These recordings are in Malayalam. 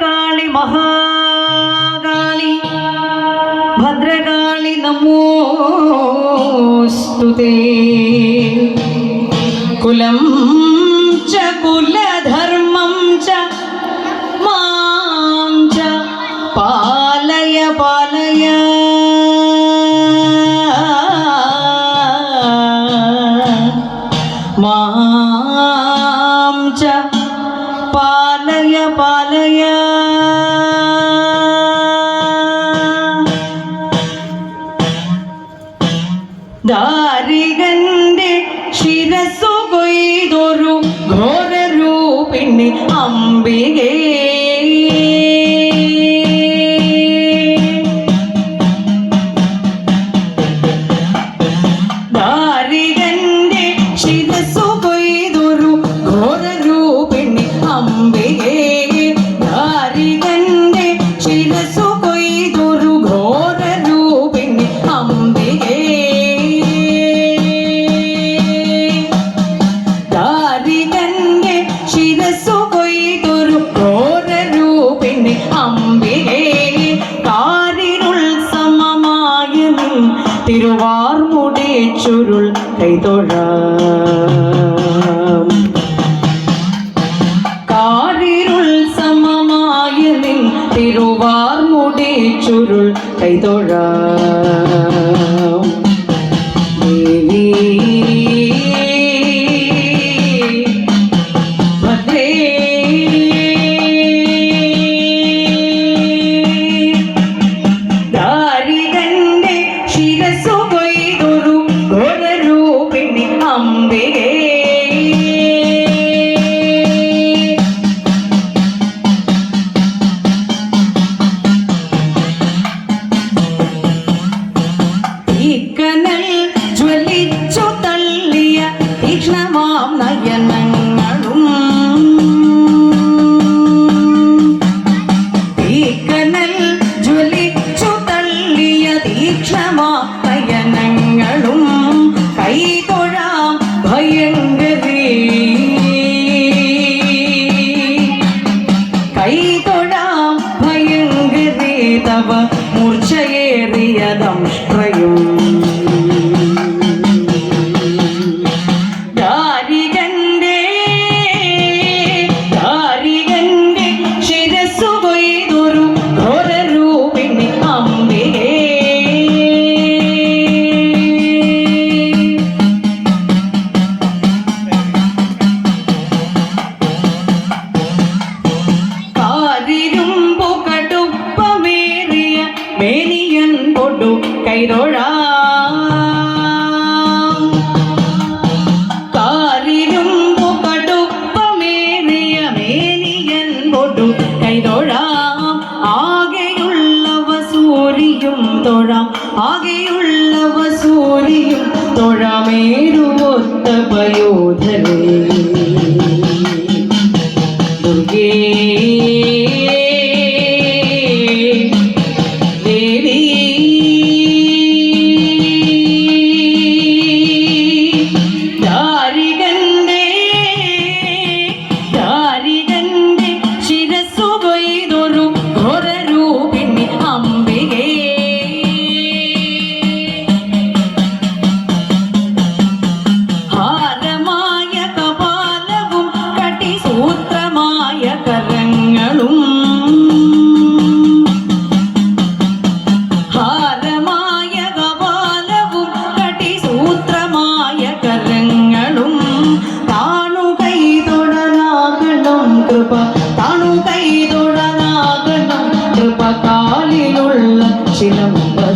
కాళి మహాగాళి భద్రకాళి నమోస్తుతే కులం చ కుల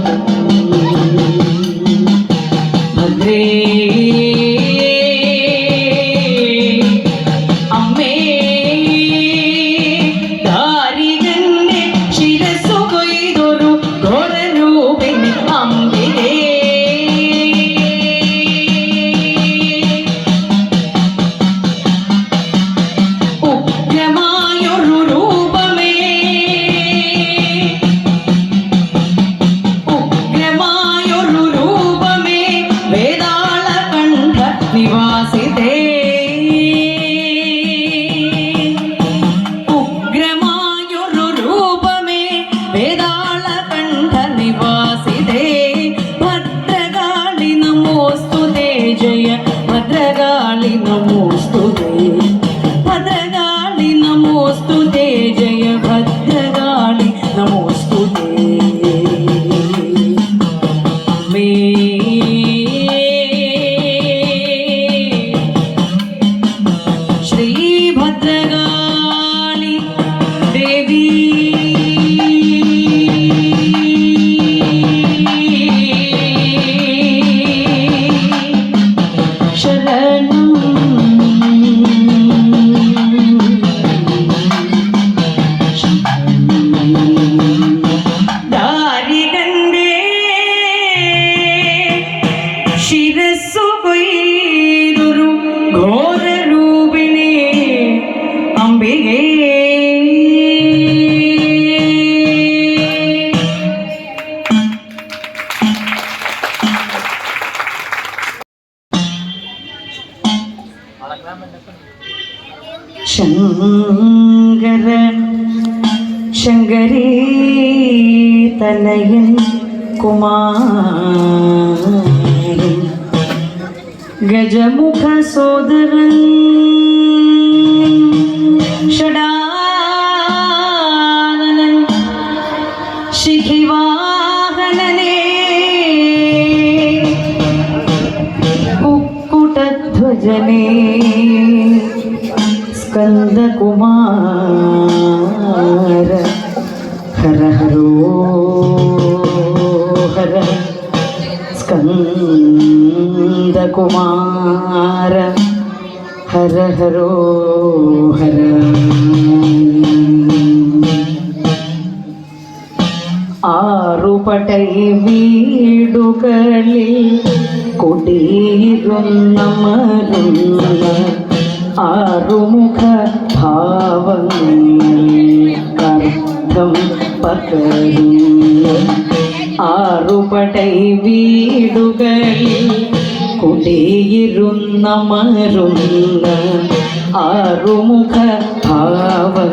Thank you. ഭദ്രകാളി നമോസ്തുതേ. കുക്കുടധ്വജനേ സ്കന്ദകുമാര ഹര ഹരോ ഹര. സ്കന്ദകുമാര ഹര ഹരോ ഹര. ആറുപടൈ വീടുകളിൽ കൊടിയിരുന്ന മരുന്ന ആറുമുഖ ഭാവങ്ങൾക്കർത്ഥം പകരുന്ന. ആറുപടൈ വീടുകളിൽ കുടിയിരുന്ന മരുന്ന ആറുമുഖ ഭാവങ്ങൾക്കർത്ഥം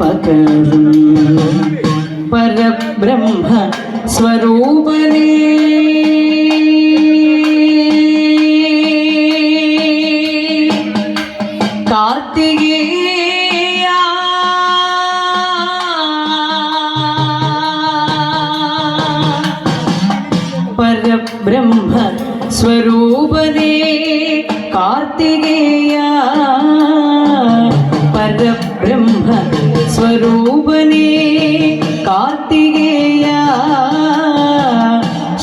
പകരുന്ന. പരബ്രഹ്മ സ്വരൂപനേ. കാർത്തികേയ. പരബ്രഹ്മ സ്വരൂപനേ കാർത്തികേയ. പരബ്രഹ്മ സ്വരൂപനേ.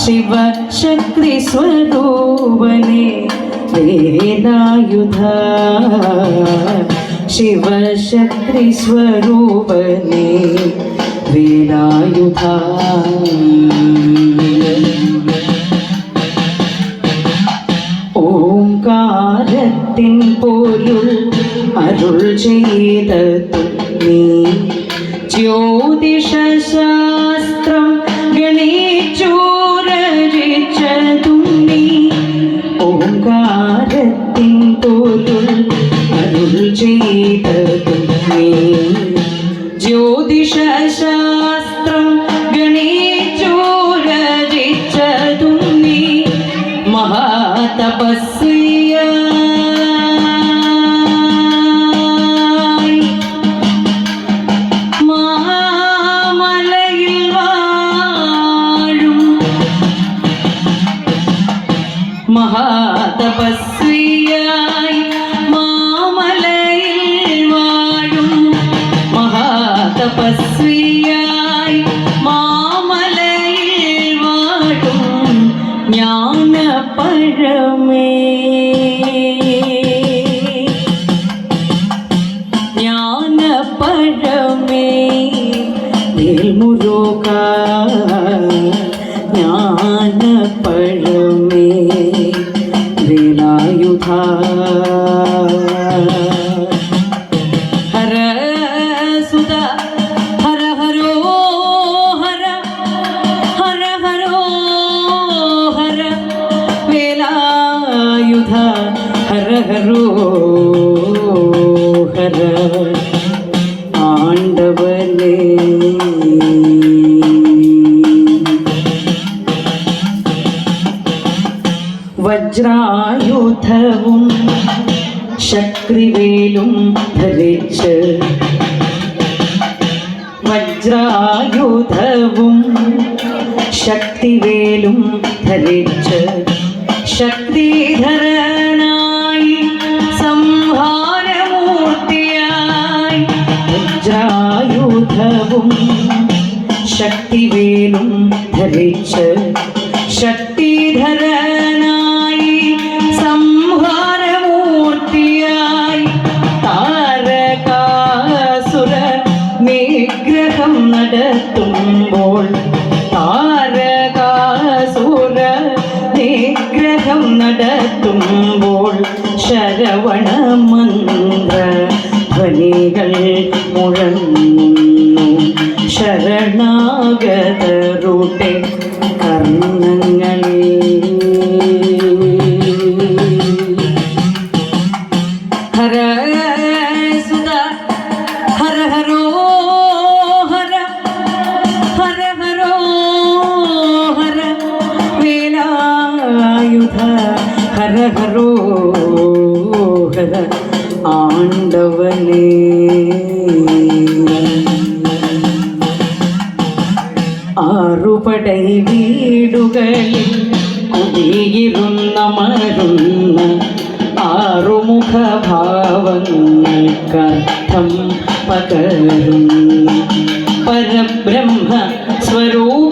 ശിവശക്തി വേദായുധ. ശിവ ശക്തി സ്വരൂപനെ വേദായുധ. ഓംകാരത്തിൻ പോലുൾ അരുൾ ചെയ്ത നീ. ജ്യോതിഷശാസ്ത്രം me. വജ്രായുധവും ശക്രിവേലും ധരിച്ച് വജ്രായുധവും ശക്തിവേലും ധരിച്ച് ശക്തിധരനായി സംഹാരമൂർത്തിയായി വജ്രായുധവും ശക്തിവേലും ധരിച്ച് അസുര നിഗ്രഹം നടത്തുമ്പോൾ ശരവണ മന്ത്ര ധ്വനികൾ മുഴങ്ങുന്നു. ശരണാഗത ആറുപടൈ വീടുകളിൽ കുടിയിരുന്ന മരുന്ന് ആറുമുഖ ഭാവങ്ങൾക്കർത്ഥം പകരും പരബ്രഹ്മ സ്വരൂപനേ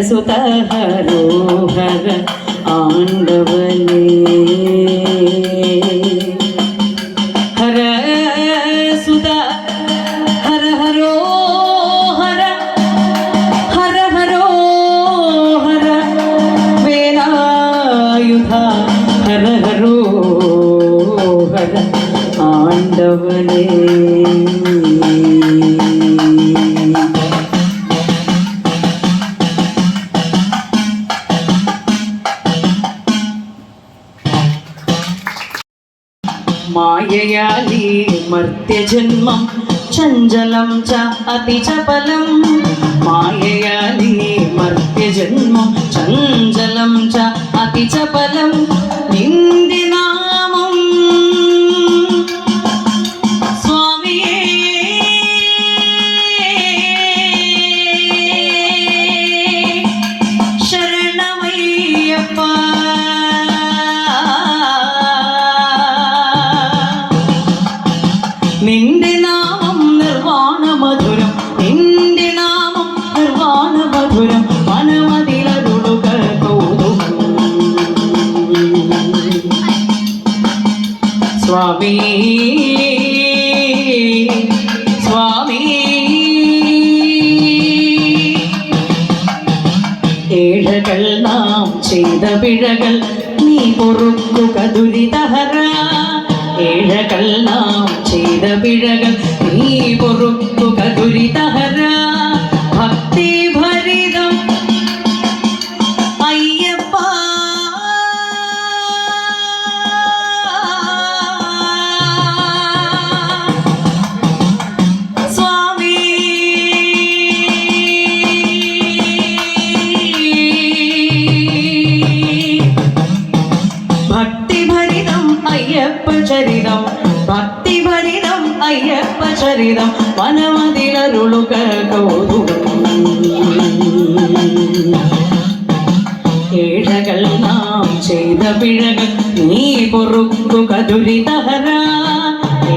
ഹരസുത ഹരോഹര ആണ്ടവനേ ഹര സുത ഹര ഹരോ ഹര ഹര ഹരോ ഹര വേലായുധ ഹര ഹരോ ഹര జన్మం చంచలం చ అతి చపలం. പൊറുക്കുക ദുരിതഹര ഏഴകൾ നാം ചെയ്ത പിഴകൾ നീ പൊറുക്കുക പിഴകൾ നീ പൊറുക്കുക ദുരിതഹര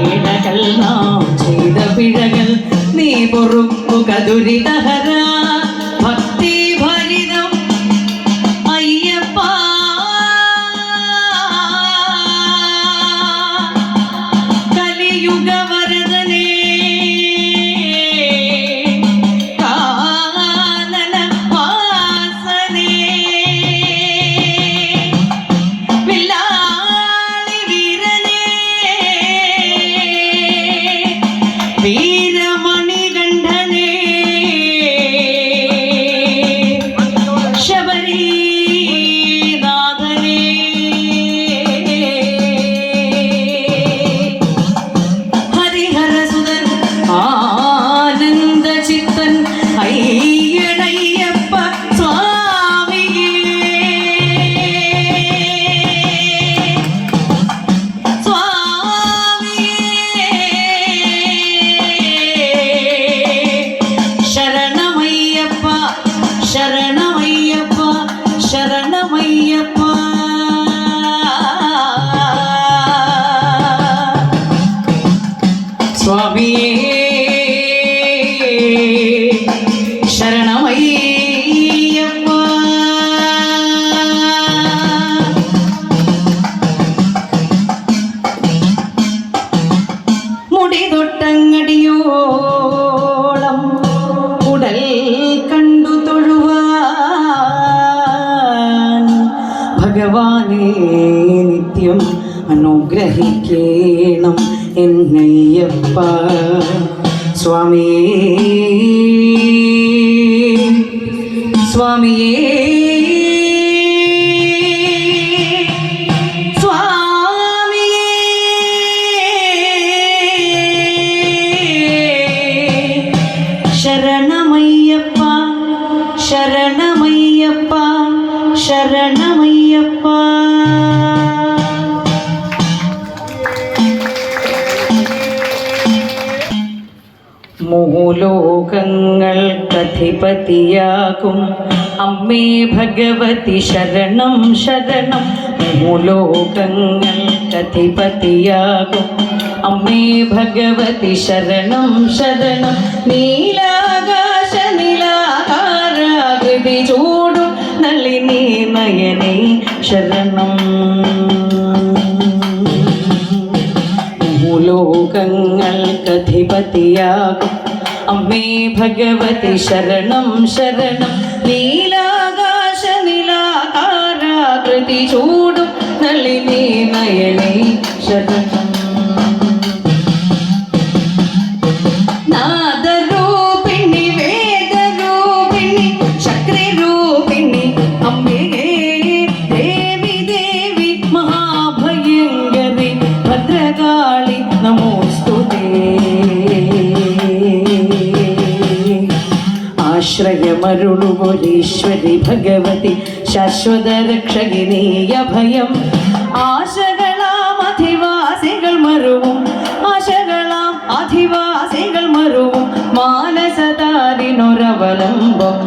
ഏഴകൾ നാം ചെയ്ത പിഴകൾ നീ പൊറുക്കുക ദുരിതഹര അനുഗ്രഹിക്കേണം എന്നയ്യപ്പ സ്വാമിയേ സ്വാമിയേ സ്വാമിയേ ശരണമയ്യപ്പ ശരണമയ്യപ്പ ശരണമയ്യപ്പ മൂലോകങ്ങൾക്കധിപതിയാകും അമ്മേ ഭഗവതി ശരണം ശരണം. മൂലോകങ്ങൾക്കധിപതിയാകും അമ്മേ ഭഗവതി ശരണം ശരണം. നീലാകാശ നീലാകാരാകൃതി ചൂടും നളിനി നയനേ ശരണം ഭൂലോകങ്ങൾക്കധിപതിയാകും അമ്മേ ഭഗവതി ശരണം ശരണം. നീലാകാശ നിലാകാരാകൃതി ചൂടും നളിനീ നയനേ ശരണം. ആശ്രയമരുളുകൊരീശ്വരി ഭഗവതി ശാശ്വത രക്ഷകിനീ അഭയം. ആശകളാം അധിവാസികൾ മറുവും ആശകളാം അധിവാസികൾ മറുവും മാനസതാരിനൊരവലംബം.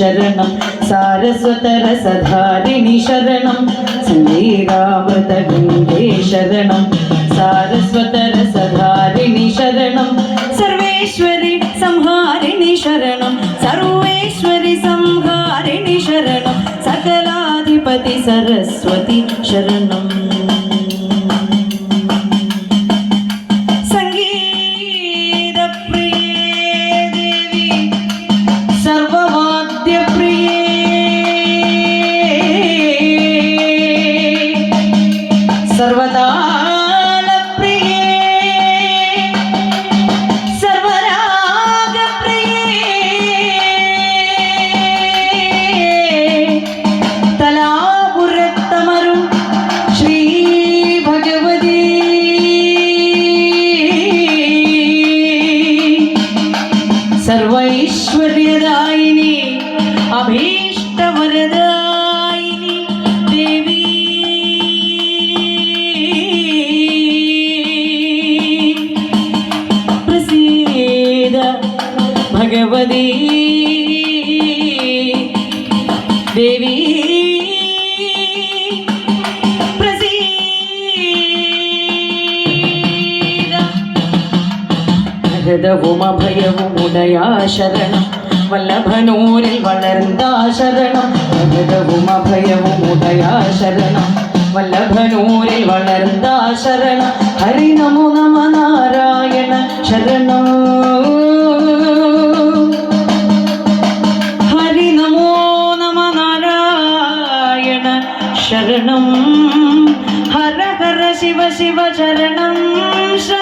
ശരണം. സാരസ്വതരസധാരിണി ശരണം. സംഗീതാമൃതഗംഗേ ശരണം. സാരസ്വതരസധാരിണി ശരണം. സർവേശ്വരി സംഹാരിണി ശരണം. സർവേശ്വരി സംഹാരിണി ശരണം. സകലാധിപതി സരസ്വതി ശരണം. അഭീഷ്ടവരദായിനി ദേവി. പ്രസീദ ഭഗവതി. ദേവി. ഉടയാ ശരണം വല്ലഭനൂരിൽ വളർന്നാ ശരണം അമൃതവും അഭയവും ഉദയാ ശരണം വല്ലഭനൂരിൽ വളർന്നാ ശരണം ഹരി നമോ നമ നാരായണ ശരണം. ഹരി നമോ നമ നാരായണ ശരണം. ഹര ഹര ശിവ ശിവ ശരണം. ശരണം